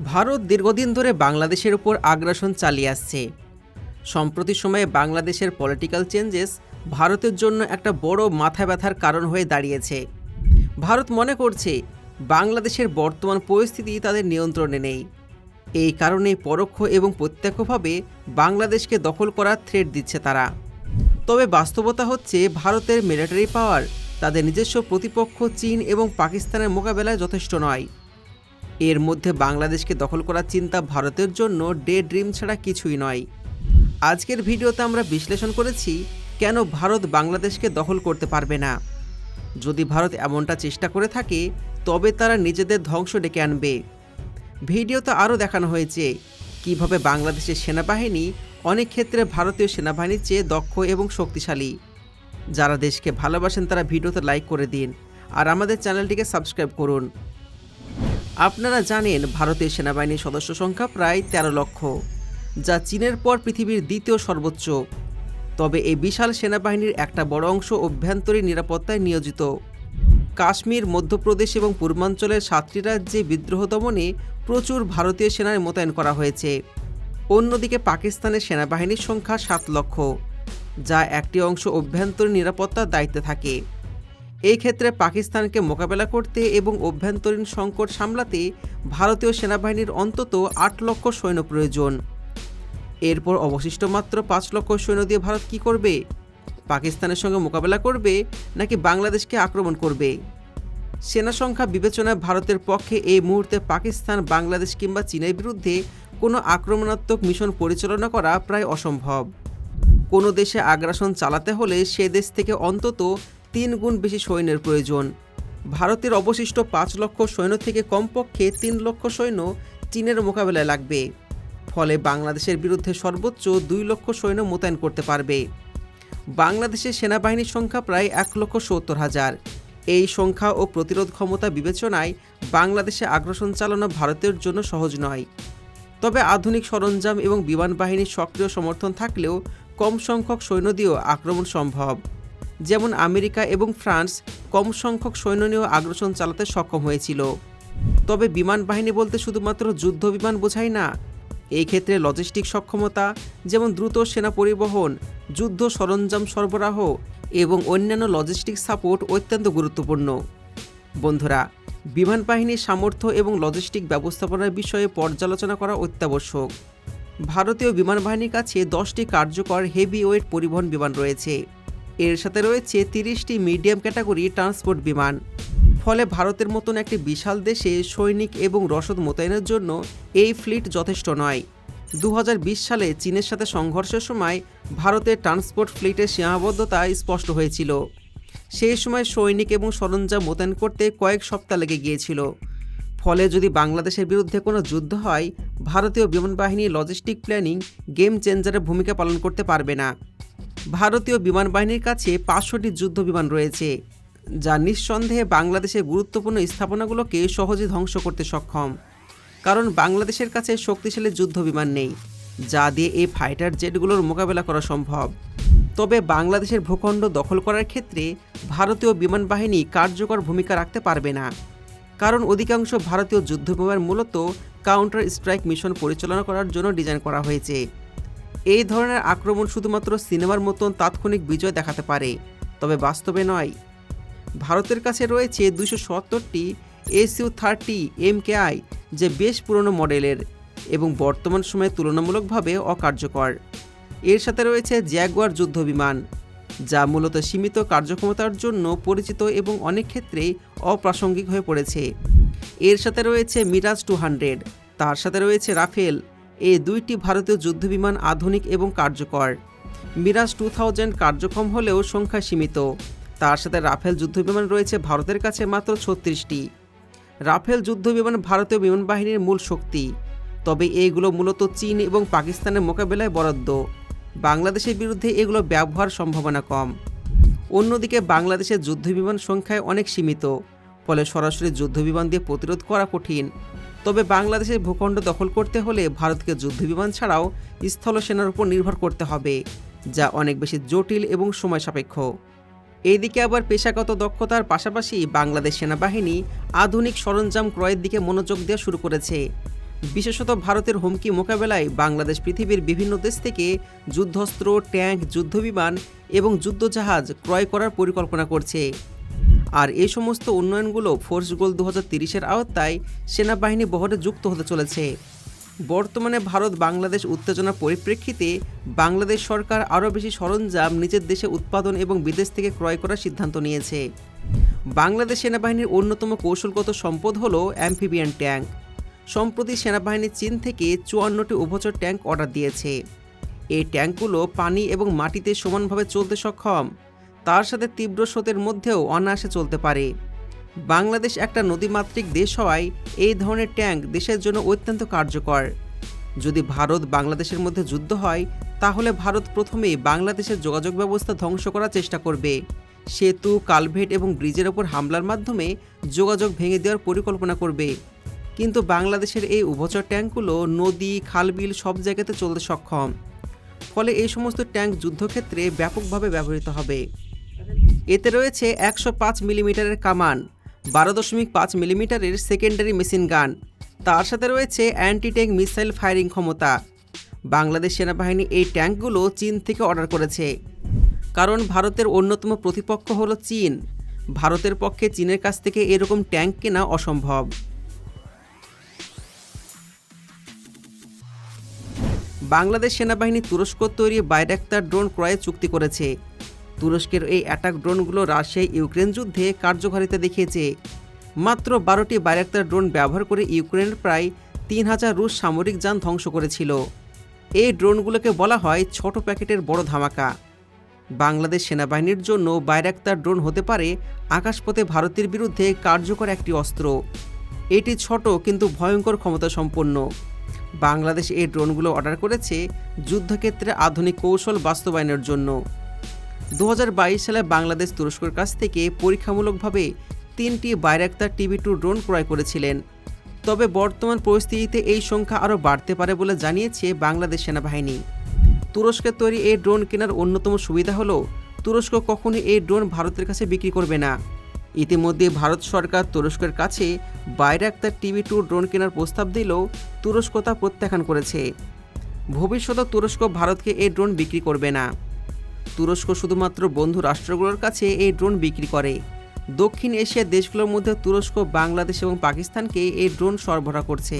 ভারত দীর্ঘদিন ধরে বাংলাদেশের উপর আগ্রাসন চালিয়ে আসছে। সম্প্রতি সময়ে বাংলাদেশের পলিটিক্যাল চেঞ্জেস ভারতের জন্য একটা বড় মাথা ব্যথার কারণ হয়ে দাঁড়িয়েছে। ভারত মনে করছে, বাংলাদেশের বর্তমান পরিস্থিতি তাদের নিয়ন্ত্রণে নেই। এই কারণে পরোক্ষ এবং প্রত্যক্ষভাবে বাংলাদেশকে দখল করার থ্রেট দিচ্ছে তারা। তবে বাস্তবতা হচ্ছে, ভারতের মিলিটারি পাওয়ার তাদের নিজস্ব প্রতিপক্ষ চীন এবং পাকিস্তানের মোকাবেলায় যথেষ্ট নয়। এর মধ্যে বাংলাদেশকে দখল করার চিন্তা ভারতের জন্য ডে ড্রিম ছাড়া কিছুই নয়। আজকের ভিডিওতে আমরা বিশ্লেষণ করেছি, কেন ভারত বাংলাদেশকে দখল করতে পারবে না? যদি ভারত এমনটা চেষ্টা করে থাকে, তবে তারা নিজেদের ধ্বংস ডেকে আনবে। ভিডিওতে আরও দেখানো হয়েছে, কীভাবে বাংলাদেশের সেনাবাহিনী অনেক ক্ষেত্রে ভারতীয় সেনাবাহিনীর চেয়ে দক্ষ এবং শক্তিশালী। যারা দেশকে ভালোবাসেন তারা ভিডিওতে লাইক করে দিন, আর আমাদের চ্যানেলটিকে সাবস্ক্রাইব করুন। আপনারা জানেন, ভারতের সেনাবাহিনীর সদস্য সংখ্যা প্রায় তেরো লক্ষ, যা চীনের পর পৃথিবীর দ্বিতীয় সর্বোচ্চ। তবে এই বিশাল সেনাবাহিনীর একটা বড় অংশ অভ্যন্তরীণ নিরাপত্তায় নিয়োজিত। কাশ্মীর, মধ্যপ্রদেশ এবং পূর্বাঞ্চলের সাতটি রাজ্যে বিদ্রোহ দমনে প্রচুর ভারতীয় সেনার মোতায়েন করা হয়েছে। অন্যদিকে পাকিস্তানের সেনাবাহিনীর সংখ্যা সাত লক্ষ, যা একটি অংশ অভ্যন্তরীণ নিরাপত্তার দায়িত্বে থাকে। এই ক্ষেত্রে পাকিস্তানকে মোকাবেলা করতে এবং অভ্যন্তরীণ সংকট সামলাতে ভারতীয় সেনাবাহিনীর অন্তত আট লক্ষ সৈন্য প্রয়োজন। এরপর অবশিষ্ট মাত্র পাঁচ লক্ষ সৈন্য দিয়ে ভারত কি করবে? পাকিস্তানের সঙ্গে মোকাবেলা করবে নাকি বাংলাদেশকে আক্রমণ করবে? সেনা সংখ্যা বিবেচনায় ভারতের পক্ষে এই মুহূর্তে পাকিস্তান, বাংলাদেশ কিংবা চীনের বিরুদ্ধে কোনো আক্রমণাত্মক মিশন পরিচালনা করা প্রায় অসম্ভব। কোনো দেশে আগ্রাসন চালাতে হলে সে দেশ থেকে অন্তত তিন গুণ বেশি সৈন্যের প্রয়োজন। ভারতের অবশিষ্ট পাঁচ লক্ষ সৈন্য থেকে কমপক্ষে তিন লক্ষ সৈন্য চীনের মোকাবেলায় লাগবে। ফলে বাংলাদেশের বিরুদ্ধে সর্বোচ্চ দুই লক্ষ সৈন্য মোতায়েন করতে পারবে। বাংলাদেশের সেনাবাহিনীর সংখ্যা প্রায় এক লক্ষ সত্তর হাজার। এই সংখ্যা ও প্রতিরোধ ক্ষমতা বিবেচনায় বাংলাদেশে আগ্রাসন চালানো ভারতের জন্য সহজ নয়। তবে আধুনিক সরঞ্জাম এবং বিমান বাহিনীর সক্রিয় সমর্থন থাকলেও কম সংখ্যক সৈন্য দিয়েও আক্রমণ সম্ভব। যেমন আমেরিকা এবং ফ্রান্স কম সংখ্যক সৈন্য নিয়েও আগ্রাসন চালাতে সক্ষম হয়েছিল। তবে বিমান বাহিনী বলতে শুধুমাত্র যুদ্ধ বিমান বোঝায় না, এই ক্ষেত্রে লজিস্টিক সক্ষমতা, যেমন দ্রুত সেনা পরিবহন, যুদ্ধ সরঞ্জাম সরবরাহ এবং অন্যান্য লজিস্টিক সাপোর্ট অত্যন্ত গুরুত্বপূর্ণ। বন্ধুরা, বিমান বাহিনীর সামর্থ্য এবং লজিস্টিক ব্যবস্থাপনার বিষয়ে পর্যালোচনা করা অত্যাবশ্যক। ভারতীয় বিমান বাহিনীর কাছে দশটি কার্যকর হেভি ওয়েট পরিবহন বিমান রয়েছে। এর সাথে রয়েছে তিরিশটি মিডিয়াম ক্যাটাগরি ট্রান্সপোর্ট বিমান। ফলে ভারতের মতন একটি বিশাল দেশে সৈনিক এবং রসদ মোতায়েনের জন্য এই ফ্লিট যথেষ্ট নয়। দু সালে চীনের সাথে সংঘর্ষের সময় ভারতের ট্রান্সপোর্ট ফ্লিটের সীমাবদ্ধতা স্পষ্ট হয়েছিল। সেই সময় সৈনিক এবং সরঞ্জাম মোতায়েন করতে কয়েক সপ্তাহ লেগে গিয়েছিল। ফলে যদি বাংলাদেশের বিরুদ্ধে কোনো যুদ্ধ হয়, ভারতীয় বিমান বাহিনী লজিস্টিক প্ল্যানিং গেম চেঞ্জারের ভূমিকা পালন করতে পারবে না। ভারতীয় বিমান বাহিনীর কাছে পাঁচশোটি যুদ্ধ বিমান রয়েছে, যা নিঃসন্দেহে বাংলাদেশের গুরুত্বপূর্ণ স্থাপনাগুলোকে সহজে ধ্বংস করতে সক্ষম। কারণ বাংলাদেশের কাছে শক্তিশালী যুদ্ধ বিমান নেই, যা দিয়ে এই ফাইটার জেটগুলোর মোকাবেলা করা সম্ভব। তবে বাংলাদেশের ভূখণ্ড দখল করার ক্ষেত্রে ভারতীয় বিমান বাহিনী কার্যকর ভূমিকা রাখতে পারবে না। কারণ অধিকাংশ ভারতীয় যুদ্ধ বিমান মূলত কাউন্টার স্ট্রাইক মিশন পরিচালনা করার জন্য ডিজাইন করা হয়েছে। এই ধরনের আক্রমণ শুধুমাত্র সিনেমার মতন তাৎক্ষণিক বিজয় দেখাতে পারে, তবে বাস্তবে নয়। ভারতের কাছে রয়েছে দুশো সত্তরটি এসইউ থার্টি এম এমকেআই যে বেশ পুরনো মডেলের এবং বর্তমান সময়ে তুলনামূলকভাবে অকার্যকর। এর সাথে রয়েছে জ্যাগুয়ার যুদ্ধ বিমান যা মূলত সীমিত কার্যক্ষমতার জন্য পরিচিত এবং অনেক ক্ষেত্রেই অপ্রাসঙ্গিক হয়ে পড়েছে। এর সাথে রয়েছে মিরাজ টু হান্ড্রেড, তার সাথে রয়েছে রাফেল এই দুইটি ভারতীয় যুদ্ধবিমান আধুনিক এবং কার্যকর। মিরাজ টু থাউজেন্ড কার্যক্ষম হলেও সংখ্যা সীমিত। তার সাথে রাফেল যুদ্ধবিমান রয়েছে ভারতের কাছে মাত্র ছত্রিশটি। রাফেল যুদ্ধবিমান ভারতীয় বিমান বাহিনীর মূল শক্তি। তবে এইগুলো মূলত চীন এবং পাকিস্তানের মোকাবেলায় বরাদ্দ। বাংলাদেশের বিরুদ্ধে এগুলো ব্যবহার সম্ভাবনা কম। অন্যদিকে বাংলাদেশের যুদ্ধবিমান সংখ্যায় অনেক সীমিত, ফলে সরাসরি যুদ্ধবিমান দিয়ে প্রতিরোধ করা কঠিন। তবে বাংলাদেশের ভূখণ্ড দখল করতে হলে ভারতকে যুদ্ধবিমান ছাড়াও স্থল সেনার উপর নির্ভর করতে হবে, যা অনেক বেশি জটিল এবং সময় সাপেক্ষ। এইদিকে আবার পেশাগত দক্ষতার পাশাপাশি বাংলাদেশ সেনাবাহিনী আধুনিক সরঞ্জাম ক্রয়ের দিকে মনোযোগ দেওয়া শুরু করেছে। বিশেষত ভারতের হুমকি মোকাবেলায় বাংলাদেশ পৃথিবীর বিভিন্ন দেশ থেকে যুদ্ধস্ত্র ট্যাঙ্ক যুদ্ধবিমান এবং যুদ্ধজাহাজ ক্রয় করার পরিকল্পনা করছে। আর এই সমস্ত উন্নয়নগুলো ফোর্স গোল দু হাজার আওতায় সেনাবাহিনী বহরে যুক্ত হতে চলেছে। বর্তমানে ভারত বাংলাদেশ উত্তেজনার পরিপ্রেক্ষিতে বাংলাদেশ সরকার আরও বেশি সরঞ্জাম নিজের দেশে উৎপাদন এবং বিদেশ থেকে ক্রয় করার সিদ্ধান্ত নিয়েছে। বাংলাদেশ সেনাবাহিনীর অন্যতম কৌশলগত সম্পদ হল অ্যাম্ফিবিয়ান ট্যাঙ্ক। সম্প্রতি সেনাবাহিনী চীন থেকে চুয়ান্নটি উভচর ট্যাঙ্ক অর্ডার দিয়েছে। এই ট্যাঙ্কগুলো পানি এবং মাটিতে সমানভাবে চলতে সক্ষম। তার সাথে তীব্র স্রোতের মধ্যেও অনায়াসে চলতে পারে। বাংলাদেশ একটা নদীমাতৃক দেশ হওয়ায় এই ধরনের ট্যাঙ্ক দেশের জন্য অত্যন্ত কার্যকর। যদি ভারত বাংলাদেশের মধ্যে যুদ্ধ হয়, তাহলে ভারত প্রথমেই বাংলাদেশের যোগাযোগ ব্যবস্থা ধ্বংস করার চেষ্টা করবে। সেতু, কালভেট এবং ব্রিজের ওপর হামলার মাধ্যমে যোগাযোগ ভেঙে দেওয়ার পরিকল্পনা করবে। কিন্তু বাংলাদেশের এই উভচর ট্যাঙ্কগুলো নদী, খালবিল সব জায়গাতে চলতে সক্ষম। ফলে এই সমস্ত ট্যাঙ্ক যুদ্ধক্ষেত্রে ব্যাপকভাবে ব্যবহৃত হবে। এতে রয়েছে একশো পাঁচ মিলিমিটারের কামান, বারো দশমিক পাঁচ মিলিমিটারের সেকেন্ডারি মেশিন গান। তার সাথে রয়েছে অ্যান্টি ট্যাঙ্ক মিসাইল ফায়ারিং ক্ষমতা। বাংলাদেশ সেনাবাহিনী এই ট্যাঙ্কগুলো চীন থেকে অর্ডার করেছে। কারণ ভারতের অন্যতম প্রতিপক্ষ হল চীন। ভারতের পক্ষে চীনের কাছ থেকে এরকম ট্যাঙ্ক কেনা অসম্ভব। বাংলাদেশ সেনাবাহিনী তুরস্ক তৈরি বাইরাক্তার ড্রোন ক্রয়ে চুক্তি করেছে। তুরস্কের এই অ্যাটাক ড্রোনগুলো রাশিয়ায় ইউক্রেন যুদ্ধে কার্যকারিতা দেখিয়েছে। মাত্র বারোটি বাইরাক্তার ড্রোন ব্যবহার করে ইউক্রেনের প্রায় তিন হাজার রুশ সামরিক যান ধ্বংস করেছিল। এই ড্রোনগুলোকে বলা হয় ছোট প্যাকেটের বড় ধামাকা। বাংলাদেশ সেনাবাহিনীর জন্য বাইরাক্তার ড্রোন হতে পারে আকাশপথে ভারতের বিরুদ্ধে কার্যকর একটি অস্ত্র। এটি ছোট কিন্তু ভয়ঙ্কর ক্ষমতা সম্পন্ন। বাংলাদেশ এই ড্রোনগুলো অর্ডার করেছে যুদ্ধক্ষেত্রে আধুনিক কৌশল বাস্তবায়নের জন্য। দু হাজার বাইশ সালে বাংলাদেশ তুরস্কের কাছ থেকে পরীক্ষামূলকভাবে তিনটি বাইরাক্তার টিভি টু ড্রোন ক্রয় করেছিলেন। তবে বর্তমান পরিস্থিতিতে এই সংখ্যা আরও বাড়তে পারে বলে জানিয়েছে বাংলাদেশ সেনাবাহিনী। তুরস্কের তৈরি এই ড্রোন কেনার অন্যতম সুবিধা হলো, তুরস্ক কখনই এই ড্রোন ভারতের কাছে বিক্রি করবে না। ইতিমধ্যে ভারত সরকার তুরস্কের কাছে বাইরাক্তার টিভি টু ড্রোন কেনার প্রস্তাব দিলেও তুরস্ক তা প্রত্যাখ্যান করেছে। ভবিষ্যতে তুরস্ক ভারতকে এই ড্রোন বিক্রি করবে না। তুরস্ক শুধুমাত্র বন্ধু রাষ্ট্রগুলোর কাছে এই ড্রোন বিক্রি করে। দক্ষিণ এশিয়ার দেশগুলোর মধ্যে তুরস্ক, বাংলাদেশ এবং পাকিস্তানকে এই ড্রোন সরবরাহ করছে।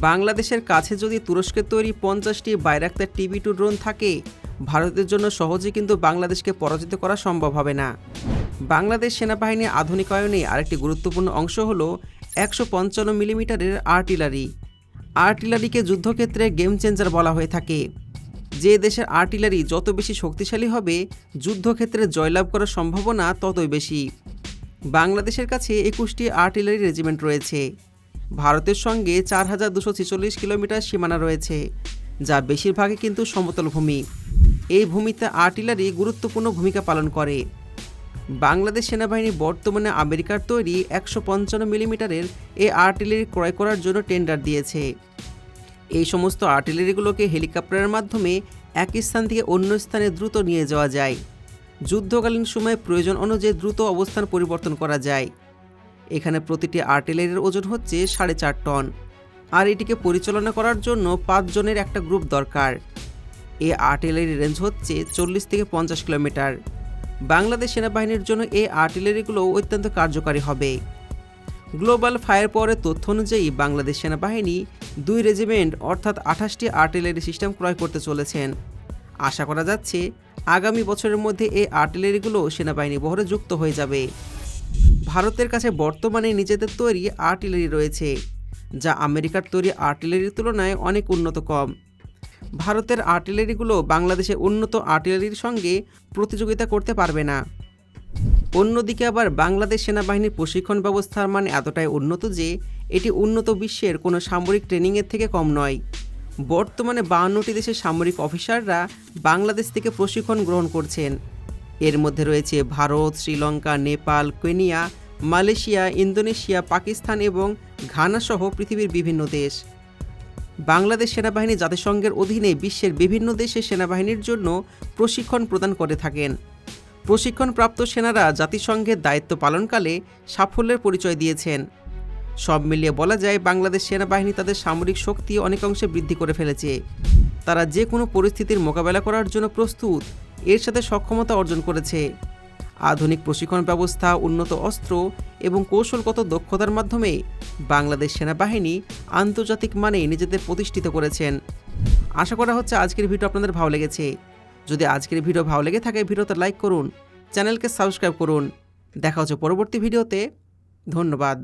বাংলাদেশের কাছে যদি তুরস্কের তৈরি পঞ্চাশটি বাইরাক্তার টিভি টু ড্রোন থাকে, ভারতের জন্য সহজে কিন্তু বাংলাদেশকে পরাজিত করা সম্ভব হবে না। বাংলাদেশ সেনাবাহিনীর আধুনিকায়নে আরেকটি গুরুত্বপূর্ণ অংশ হল একশো পঞ্চান্ন মিলিমিটারের আর্টিলারি। আর্টিলারিকে যুদ্ধক্ষেত্রে গেম চেঞ্জার বলা হয়ে থাকে। যে দেশের আর্টিলারি যত বেশি শক্তিশালী হবে, যুদ্ধক্ষেত্রে জয়লাভ করার সম্ভাবনা ততই বেশি। বাংলাদেশের কাছে একুশটি আর্টিলারি রেজিমেন্ট রয়েছে। ভারতের সঙ্গে চার হাজার দুশো ছেচল্লিশ কিলোমিটার সীমানা রয়েছে, যা বেশিরভাগই কিন্তু সমতল ভূমি। এই ভূমিতে আর্টিলারি গুরুত্বপূর্ণ ভূমিকা পালন করে। বাংলাদেশ সেনাবাহিনী বর্তমানে আমেরিকার তৈরি একশো পঞ্চান্ন মিলিমিটারের এই আর্টিলারি ক্রয় করার জন্য টেন্ডার দিয়েছে। এই সমস্ত আর্টিলারিগুলোকে হেলিকপ্টারের মাধ্যমে এক স্থান থেকে অন্য স্থানে দ্রুত নিয়ে যাওয়া যায়। যুদ্ধকালীন সময়ে প্রয়োজন অনুযায়ী দ্রুত অবস্থান পরিবর্তন করা যায়। এখানে প্রতিটি আর্টিলারির ওজন হচ্ছে সাড়ে চার টন। আর এটিকে পরিচালনা করার জন্য পাঁচজনের একটা গ্রুপ দরকার। এই আর্টিলারি রেঞ্জ হচ্ছে চল্লিশ থেকে পঞ্চাশ কিলোমিটার। বাংলাদেশ সেনাবাহিনীর জন্য এই আর্টিলারিগুলো অত্যন্ত কার্যকারী হবে। গ্লোবাল ফায়ার পাওয়ারের তথ্য অনুযায়ী বাংলাদেশ সেনাবাহিনী দুই রেজিমেন্ট, অর্থাৎ আঠাশটি আর্টিলারি সিস্টেম ক্রয় করতে চলেছেন। আশা করা যাচ্ছে, আগামী বছরের মধ্যে এই আর্টিলারিগুলো সেনাবাহিনী বহরে যুক্ত হয়ে যাবে। ভারতের কাছে বর্তমানে নিজেদের তৈরি আর্টিলারি রয়েছে, যা আমেরিকার তৈরি আর্টিলারির তুলনায় অনেক উন্নত কম। ভারতের আর্টিলারিগুলো বাংলাদেশে উন্নত আর্টিলারির সঙ্গে প্রতিযোগিতা করতে পারবে না। অন্যদিকে আবার বাংলাদেশ সেনাবাহিনীর প্রশিক্ষণ ব্যবস্থার মান এতটাই উন্নত যে এটি উন্নত বিশ্বের কোনো সামরিক ট্রেনিংয়ের থেকে কম নয়। বর্তমানে বাহান্নটি দেশের সামরিক অফিসাররা বাংলাদেশ থেকে প্রশিক্ষণ গ্রহণ করছেন। এর মধ্যে রয়েছে Bharat, Sri Lanka, Nepal, Kenya, Malaysia, Indonesia, Pakistan এবং ঘানাসহ পৃথিবীর বিভিন্ন দেশ। বাংলাদেশ সেনাবাহিনী জাতিসংঘের অধীনে বিশ্বের বিভিন্ন দেশের সেনাবাহিনীর জন্য প্রশিক্ষণ প্রদান করে থাকেন। প্রশিক্ষণপ্রাপ্ত সেনারা জাতিসংঘের দায়িত্ব পালনকালে সাফল্যের পরিচয় দিয়েছেন। সব মিলিয়ে বলা যায় বাংলাদেশ সেনাবাহিনী তাদের সামরিক শক্তি অনেকাংশে বৃদ্ধি করে ফেলেছে। তারা যে কোনো পরিস্থিতির মোকাবেলা করার জন্য প্রস্তুত। এর সাথে সক্ষমতা অর্জন করেছে। আধুনিক প্রশিক্ষণ ব্যবস্থা, উন্নত অস্ত্র এবং কৌশলগত দক্ষতার মাধ্যমে বাংলাদেশ সেনাবাহিনী আন্তর্জাতিক মানে নিজেদের প্রতিষ্ঠিত করেছেন। আশা করা হচ্ছে আজকের ভিডিও আপনাদের ভালো লেগেছে। যদি আজকের ভিডিও ভালো লেগে থাকে, ভিডিওতে লাইক করুন, চ্যানেলকে সাবস্ক্রাইব করুন। দেখা হচ্ছে পরবর্তী ভিডিওতে। ধন্যবাদ।